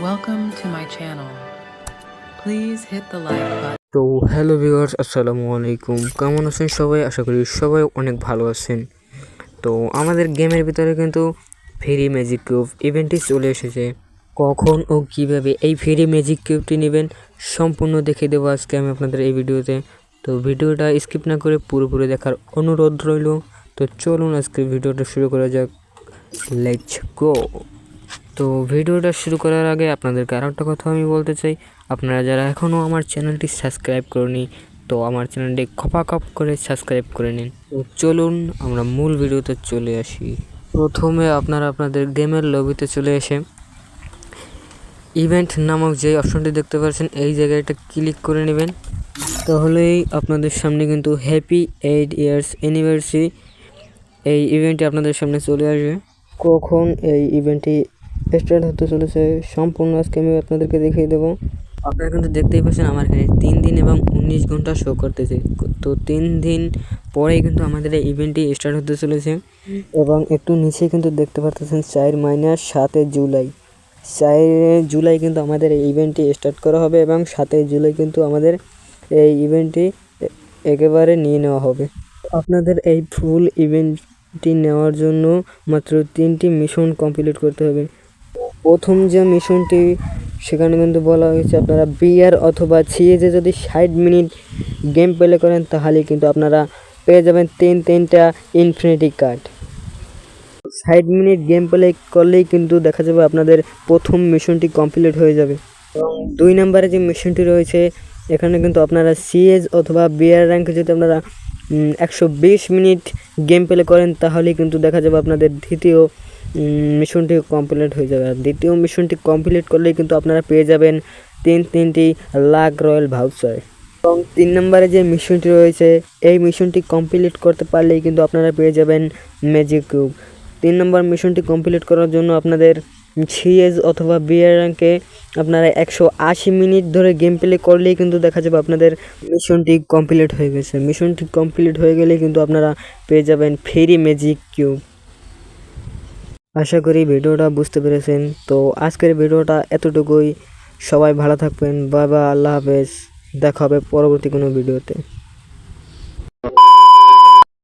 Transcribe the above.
Welcome to my channel. Please hit the like button. তো hello viewers, আসসালামু আলাইকুম। কেমন আছেন সবাই? আশা করি সবাই অনেক ভালো আছেন। তো আমাদের গেমের ভিতরে কিন্তু ফ্রি ম্যাজিক কিউব ইভেন্টটি চলে এসেছে। কখন ও কীভাবে এই ফ্রি ম্যাজিক কিউবটি নেবেন সম্পূর্ণ দেখে দেবো আজকে আমি আপনাদের এই ভিডিওতে। তো ভিডিওটা স্কিপ না করে পুরোপুরি দেখার অনুরোধ রইল। তো চলুন আজকে ভিডিওটা শুরু করা যাক। লেটস গো তো ভিডিওটা শুরু করার আগে আপনাদেরকে আর একটা কথা আমি বলতে চাই। আপনারা যারা এখনও আমার চ্যানেলটি সাবস্ক্রাইব করেনি, তো আমার চ্যানেলটি খপাখপ করে সাবস্ক্রাইব করে নিন। তো চলুন আমরা মূল ভিডিওতে চলে আসি। প্রথমে আপনারা আপনাদের গেমের লবিতে চলে এসে ইভেন্ট নামক যে অপশনটি দেখতে পাচ্ছেন, এই জায়গাটা ক্লিক করে নেবেন। তাহলেই আপনাদের সামনে কিন্তু হ্যাপি এইট ইয়ার্স অ্যানিভার্সারি এই ইভেন্টটি আপনাদের সামনে চলে আসবে। কখন এই ইভেন্টটি স্টার্ট হতে চলেছে। সম্পূর্ণ আজকে আমি আপনাদেরকে দেখিয়ে দেবো। আপনারা কিন্তু দেখতেই পাচ্ছেন আমার এখানে তিন দিন এবং উনিশ ঘণ্টা শো করতেছে। তো তিন দিন পরেই কিন্তু আমাদের এই ইভেন্টটি স্টার্ট হতে চলেছে। এবং একটু নিচে কিন্তু দেখতে পাচ্ছেন চার মাইনাস সাতে জুলাই। চার জুলাই কিন্তু আমাদের এই ইভেন্টটি স্টার্ট করা হবে এবং সাতই জুলাই কিন্তু আমাদের এই ইভেন্টটি একেবারে নিয়ে নেওয়া হবে। আপনাদের এই ফুল ইভেন্টটি নেওয়ার জন্য মাত্র তিনটি মিশন কমপ্লিট করতে হবে। প্রথম যে মিশনটি, সেখানে কিন্তু বলা হয়েছে আপনারা বিয়ার অথবা সিএজে যদি ষাট মিনিট গেম প্লে করেন, তাহলে কিন্তু আপনারা পেয়ে যাবেন তিন তিনটা ইনফিনিটি কার্ড ষাট মিনিট গেম প্লে করলেই কিন্তু দেখা যাবে আপনাদের প্রথম মিশনটি কমপ্লিট হয়ে যাবে। এবং দুই নম্বরে যে মিশনটি রয়েছে, এখানে কিন্তু আপনারা সিএজ অথবা বিয়ার র্যাঙ্কে যদি আপনারা একশো বিশ মিনিট গেম প্লে করেন তাহলেই কিন্তু দেখা যাবে আপনাদের দ্বিতীয় মিশনটি কমপ্লিট হয়ে যাবে। দ্বিতীয় মিশনটি কমপ্লিট করলেই কিন্তু আপনারা পেয়ে যাবেন তিন তিনটি লাখ রয়্যাল ভাউচার। এবং তিন নম্বরে যে মিশনটি রয়েছে, এই মিশনটি কমপ্লিট করতে পারলেই কিন্তু আপনারা পেয়ে যাবেন ম্যাজিক কিউব তিন নম্বর মিশনটি কমপ্লিট করার জন্য আপনাদের সিএস অথবা বিয়ার র্যাঙ্কে আপনারা একশো আশি মিনিট ধরে গেম প্লে করলেই কিন্তু দেখা যাবে আপনাদের মিশনটি কমপ্লিট হয়ে গেছে। মিশনটি কমপ্লিট হয়ে গেলে কিন্তু আপনারা পেয়ে যাবেন ফেরি ম্যাজিক কিউব আশা করি ভিডিওটা বুঝতে পেরেছেন। তো আজকের ভিডিওটা এতটুকুই। সবাই ভালো থাকবেন। বাবা আল্লাহ হাফেজ। দেখা হবে পরবর্তী কোনো ভিডিওতে।